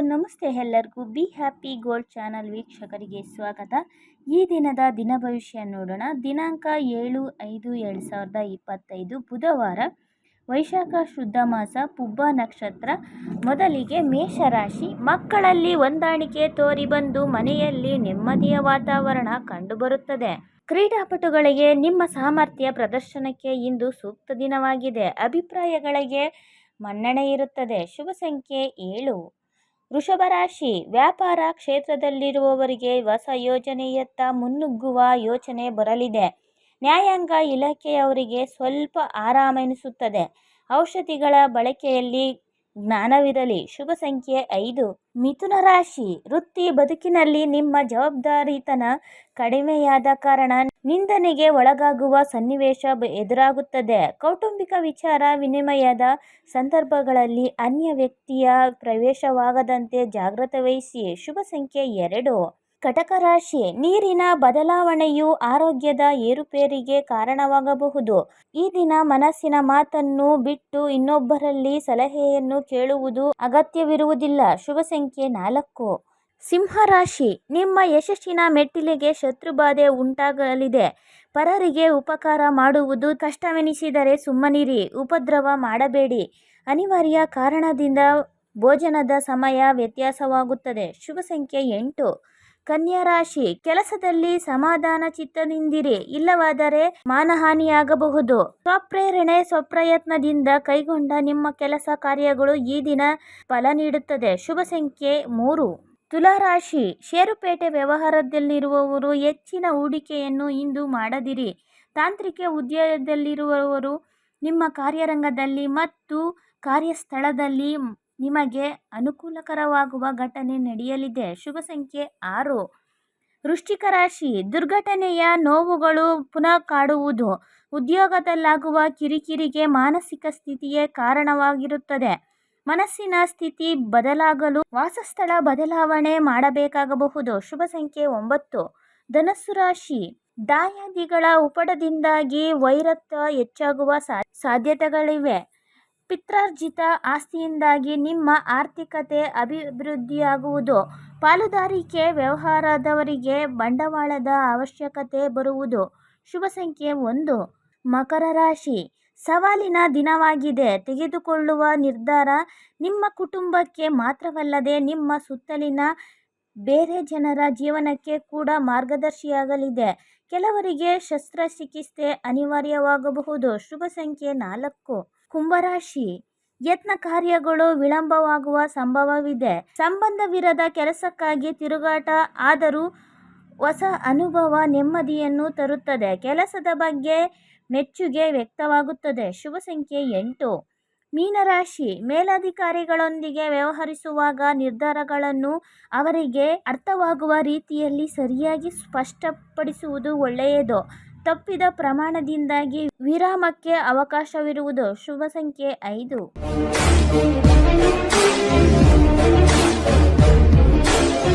ನಮಸ್ತೆ ಎಲ್ಲರಿಗೂ be happy gold channel ವೀಕ್ಷಕರಿಗೆ ಸ್ವಾಗತ. ಈ ದಿನದ ದಿನ ಭವಿಷ್ಯ ನೋಡೋಣ. ದಿನಾಂಕ ಏಳು ಐದು ಎರಡು ಸಾವಿರದ ಇಪ್ಪತ್ತೈದು, ಬುಧವಾರ. ವೈಶಾಖ ಶುದ್ಧ ಮಾಸ, ಪುಬ್ಬ ನಕ್ಷತ್ರ. ಮೊದಲಿಗೆ ಮೇಷರಾಶಿ. ಮಕ್ಕಳಲ್ಲಿ ಹೊಂದಾಣಿಕೆ ತೋರಿ ಬಂದು ಮನೆಯಲ್ಲಿ ನೆಮ್ಮದಿಯ ವಾತಾವರಣ ಕಂಡುಬರುತ್ತದೆ. ಕ್ರೀಡಾಪಟುಗಳಿಗೆ ನಿಮ್ಮ ಸಾಮರ್ಥ್ಯ ಪ್ರದರ್ಶನಕ್ಕೆ ಇಂದು ಸೂಕ್ತ ದಿನವಾಗಿದೆ. ಅಭಿಪ್ರಾಯಗಳಿಗೆ ಮನ್ನಣೆ ಇರುತ್ತದೆ. ಶುಭ ಸಂಖ್ಯೆ ಏಳು. ವೃಷಭ ರಾಶಿ, ವ್ಯಾಪಾರ ಕ್ಷೇತ್ರದಲ್ಲಿರುವವರಿಗೆ ಹೊಸ ಯೋಜನೆಯತ್ತ ಮುನ್ನುಗ್ಗುವ ಯೋಚನೆ ಬರಲಿದೆ. ನ್ಯಾಯಾಂಗ ಇಲಾಖೆಯವರಿಗೆ ಸ್ವಲ್ಪ ಆರಾಮೆನಿಸುತ್ತದೆ. ಔಷಧಿಗಳ ಬಳಕೆಯಲ್ಲಿ ಜ್ಞಾನವಿರಲಿ. ಶುಭ ಸಂಖ್ಯೆ ಐದು. ಮಿಥುನ ರಾಶಿ. ವೃತ್ತಿ ಬದುಕಿನಲ್ಲಿ ನಿಮ್ಮ ಜವಾಬ್ದಾರಿತನ ಕಡಿಮೆಯಾದ ಕಾರಣ ನಿಂದನೆಗೆ ಒಳಗಾಗುವ ಸನ್ನಿವೇಶ ಎದುರಾಗುತ್ತದೆ. ಕೌಟುಂಬಿಕ ವಿಚಾರ ವಿನಿಮಯದ ಸಂದರ್ಭಗಳಲ್ಲಿ ಅನ್ಯ ವ್ಯಕ್ತಿಯ ಪ್ರವೇಶವಾಗದಂತೆ ಜಾಗ್ರತೆ ವಹಿಸಿ. ಶುಭ ಸಂಖ್ಯೆ ಎರಡು. ಕಟಕ ರಾಶಿ, ನೀರಿನ ಬದಲಾವಣೆಯು ಆರೋಗ್ಯದ ಏರುಪೇರಿಗೆ ಕಾರಣವಾಗಬಹುದು. ಈ ದಿನ ಮನಸ್ಸಿನ ಮಾತನ್ನು ಬಿಟ್ಟು ಇನ್ನೊಬ್ಬರಲ್ಲಿ ಸಲಹೆಯನ್ನು ಕೇಳುವುದು ಅಗತ್ಯವಿರುವುದಿಲ್ಲ. ಶುಭ ಸಂಖ್ಯೆ ನಾಲ್ಕು. ಸಿಂಹರಾಶಿ ನಿಮ್ಮ ಯಶಸ್ಸಿನ ಮೆಟ್ಟಿಲಿಗೆ ಶತ್ರುಬಾಧೆ ಉಂಟಾಗಲಿದೆ. ಪರರಿಗೆ ಉಪಕಾರ ಮಾಡುವುದು ಕಷ್ಟವೆನಿಸಿದರೆ ಸುಮ್ಮನಿರಿ, ಉಪದ್ರವ ಮಾಡಬೇಡಿ. ಅನಿವಾರ್ಯ ಕಾರಣದಿಂದ ಭೋಜನದ ಸಮಯ ವ್ಯತ್ಯಾಸವಾಗುತ್ತದೆ. ಶುಭ ಸಂಖ್ಯೆ ಎಂಟು. ಕನ್ಯಾ ರಾಶಿ, ಕೆಲಸದಲ್ಲಿ ಸಮಾಧಾನ ಚಿತ್ತದಿಂದಿರಿ. ಇಲ್ಲವಾದರೆ ಮಾನಹಾನಿಯಾಗಬಹುದು. ಸ್ವಪ್ರೇರಣೆ ಸ್ವಪ್ರಯತ್ನದಿಂದ ಕೈಗೊಂಡ ನಿಮ್ಮ ಕೆಲಸ ಕಾರ್ಯಗಳು ಈ ದಿನ ಫಲ ನೀಡುತ್ತದೆ. ಶುಭ ಸಂಖ್ಯೆ ಮೂರು. ತುಲಾರಾಶಿ ಷೇರುಪೇಟೆ ವ್ಯವಹಾರದಲ್ಲಿರುವವರು ಹೆಚ್ಚಿನ ಹೂಡಿಕೆಯನ್ನು ಇಂದು ಮಾಡದಿರಿ. ತಾಂತ್ರಿಕ ಉದ್ಯೋಗದಲ್ಲಿರುವವರು ನಿಮ್ಮ ಕಾರ್ಯರಂಗದಲ್ಲಿ ಮತ್ತು ಕಾರ್ಯಸ್ಥಳದಲ್ಲಿ ನಿಮಗೆ ಅನುಕೂಲಕರವಾಗುವ ಘಟನೆ ನಡೆಯಲಿದೆ. ಶುಭ ಸಂಖ್ಯೆ ಆರು. ವೃಶ್ಚಿಕ ರಾಶಿ, ದುರ್ಘಟನೆಯ ನೋವುಗಳು ಪುನಃ ಕಾಡುವುದು. ಉದ್ಯೋಗದಲ್ಲಾಗುವ ಕಿರಿಕಿರಿಗೆ ಮಾನಸಿಕ ಸ್ಥಿತಿಯೇ ಕಾರಣವಾಗಿರುತ್ತದೆ. ಮನಸ್ಸಿನ ಸ್ಥಿತಿ ಬದಲಾಗಲು ವಾಸಸ್ಥಳ ಬದಲಾವಣೆ ಮಾಡಬೇಕಾಗಬಹುದು. ಶುಭ ಸಂಖ್ಯೆ ಒಂಬತ್ತು. ಧನಸ್ಸು ರಾಶಿ, ದಾಯಾದಿಗಳ ಉಪಟದಿಂದಾಗಿ ವೈರತ್ವ ಹೆಚ್ಚಾಗುವ ಸಾಧ್ಯತೆಗಳಿವೆ. ಪಿತ್ರಾರ್ಜಿತ ಆಸ್ತಿಯಿಂದಾಗಿ ನಿಮ್ಮ ಆರ್ಥಿಕತೆ ಅಭಿವೃದ್ಧಿಯಾಗುವುದು. ಪಾಲುದಾರಿಕೆ ವ್ಯವಹಾರದವರಿಗೆ ಬಂಡವಾಳದ ಅವಶ್ಯಕತೆ ಬರುವುದು. ಶುಭ ಸಂಖ್ಯೆ ಒಂದು. ಮಕರ ರಾಶಿ. ಸವಾಲಿನ ದಿನವಾಗಿದೆ. ತೆಗೆದುಕೊಳ್ಳುವ ನಿರ್ಧಾರ ನಿಮ್ಮ ಕುಟುಂಬಕ್ಕೆ ಮಾತ್ರವಲ್ಲದೆ ನಿಮ್ಮ ಸುತ್ತಲಿನ ಬೇರೆ ಜನರ ಜೀವನಕ್ಕೆ ಕೂಡ ಮಾರ್ಗದರ್ಶಿಯಾಗಲಿದೆ. ಕೆಲವರಿಗೆ ಶಸ್ತ್ರಚಿಕಿತ್ಸೆ ಅನಿವಾರ್ಯವಾಗಬಹುದು. ಶುಭ ಸಂಖ್ಯೆ ನಾಲ್ಕು. ಕುಂಭರಾಶಿ. ಯತ್ನ ಕಾರ್ಯಗಳು ವಿಳಂಬವಾಗುವ ಸಂಭವವಿದೆ. ಸಂಬಂಧವಿರದ ಕೆಲಸಕ್ಕಾಗಿ ತಿರುಗಾಟ ಆದರೂ ಹೊಸ ಅನುಭವ ನೆಮ್ಮದಿಯನ್ನು ತರುತ್ತದೆ. ಕೆಲಸದ ಬಗ್ಗೆ ಮೆಚ್ಚುಗೆ ವ್ಯಕ್ತವಾಗುತ್ತದೆ. ಶುಭ ಸಂಖ್ಯೆ ಎಂಟು. ಮೀನರಾಶಿ. ಮೇಲಧಿಕಾರಿಗಳೊಂದಿಗೆ ವ್ಯವಹರಿಸುವಾಗ ನಿರ್ಧಾರಗಳನ್ನು ಅವರಿಗೆ ಅರ್ಥವಾಗುವ ರೀತಿಯಲ್ಲಿ ಸರಿಯಾಗಿ ಸ್ಪಷ್ಟಪಡಿಸುವುದು ಒಳ್ಳೆಯದು. ತಪ್ಪಿದ ಪ್ರಮಾಣದಿಂದಾಗಿ ವಿರಾಮಕ್ಕೆ ಅವಕಾಶವಿರುವುದು ಶುಭ ಸಂಖ್ಯೆ ಐದು.